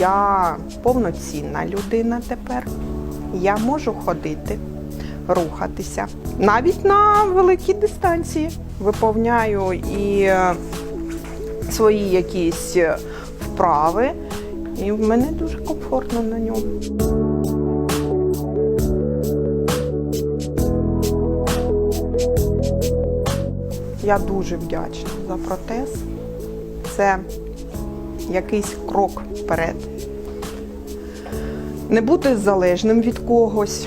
Я повноцінна людина тепер. Я можу ходити, рухатися. Навіть на великій дистанції. Виповняю і е, свої якісь е, вправи, і в мене дуже комфортно на ньому. Я дуже вдячна за протез. Це якийсь крок вперед. Не бути залежним від когось,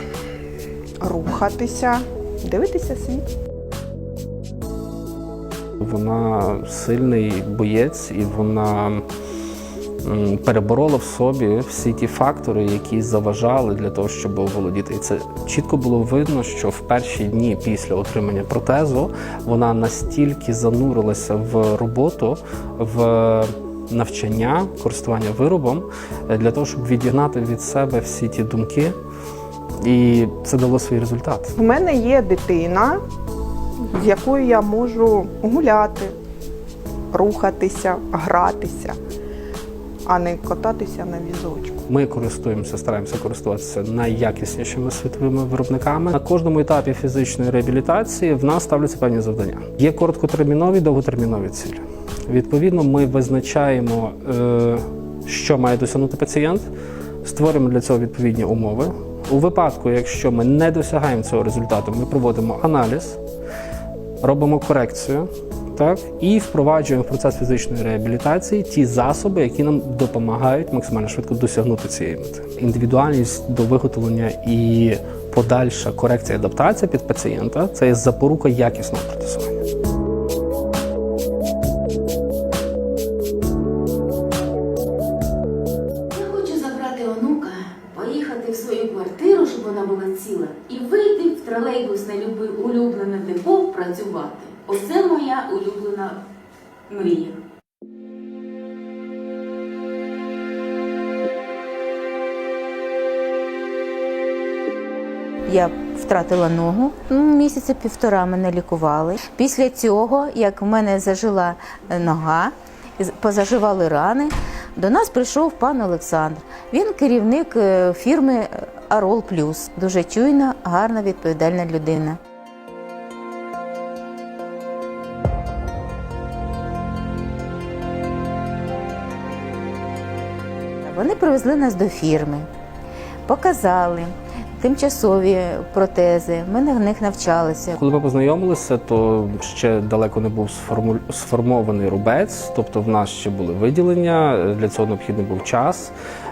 рухатися, дивитися світ. Вона сильний боєць, і вона переборола в собі всі ті фактори, які заважали для того, щоб оволодіти. І це чітко було видно, що в перші дні після отримання протезу вона настільки занурилася в роботу, в навчання, користування виробом е, для того, щоб відігнати від себе всі ті думки. І це дало свій результат. У мене є дитина, з якою я можу гуляти, рухатися, гратися, а не кататися на візочку. Ми користуємося, стараємося користуватися найякіснішими світовими виробниками. На кожному етапі фізичної реабілітації в нас ставляться певні завдання. Є короткотермінові, довготермінові цілі. Відповідно, ми визначаємо, е, що має досягнути пацієнт, створюємо для цього відповідні умови. У випадку, якщо ми не досягаємо цього результату, ми проводимо аналіз, робимо корекцію. Так, і впроваджуємо в процес фізичної реабілітації ті засоби, які нам допомагають максимально швидко досягнути цієї мети. Індивідуальність до виготовлення і подальша корекція адаптація під пацієнта це є запорука якісного протезування. Поїхати в свою квартиру, щоб вона була ціла, і вийти в тролейбусне люби- улюблене депо працювати. Оце моя улюблена мрія. Я втратила ногу. Місяця півтора мене лікували. Після цього, як в мене зажила е, нога, позаживали рани, до нас прийшов пан Олександр. Він керівник е, фірми Арол Плюс. Дуже чуйна, гарна, відповідальна людина. Вони привезли нас до фірми, показали тимчасові протези. Ми на них навчалися. Коли ми познайомилися, то ще далеко не був сформований рубець, тобто в нас ще були виділення. Для цього необхідний був час,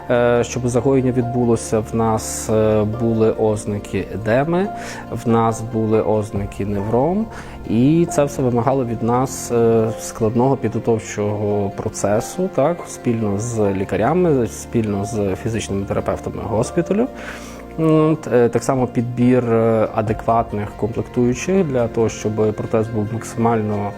е, щоб загоєння відбулося. В нас е, були ознаки едеми, в нас були ознаки невром, і це все вимагало від нас е, складного підготовчого процесу, так спільно з лікарями, спільно з фізичними терапевтами госпіталю. Е, Так само підбір е, адекватних комплектуючих для того, щоб протез був максимально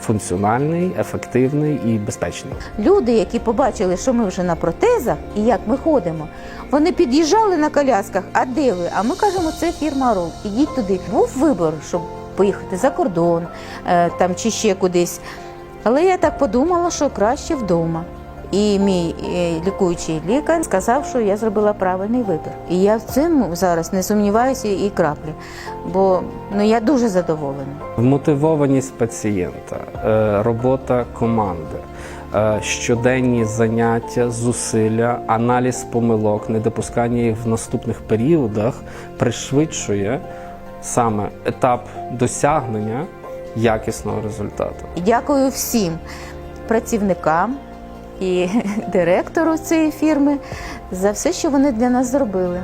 функціональний, ефективний і безпечний. Люди, які побачили, що ми вже на протезах і як ми ходимо, вони під'їжджали на колясках, а де ви? А ми кажемо, це фірма Рол. Ідіть туди. Був вибір, щоб поїхати за кордон е, там чи ще кудись. Але я так подумала, що краще вдома. І мій е, лікуючий лікар сказав, що я зробила правильний вибір. І я в цьому зараз не сумніваюся і краплі, бо ну я дуже задоволена. Вмотивованість пацієнта, е, робота команди, е, щоденні заняття, зусилля, аналіз помилок, недопускання їх в наступних періодах пришвидшує саме етап досягнення якісного результату. Дякую всім працівникам і директору цієї фірми за все, що вони для нас зробили.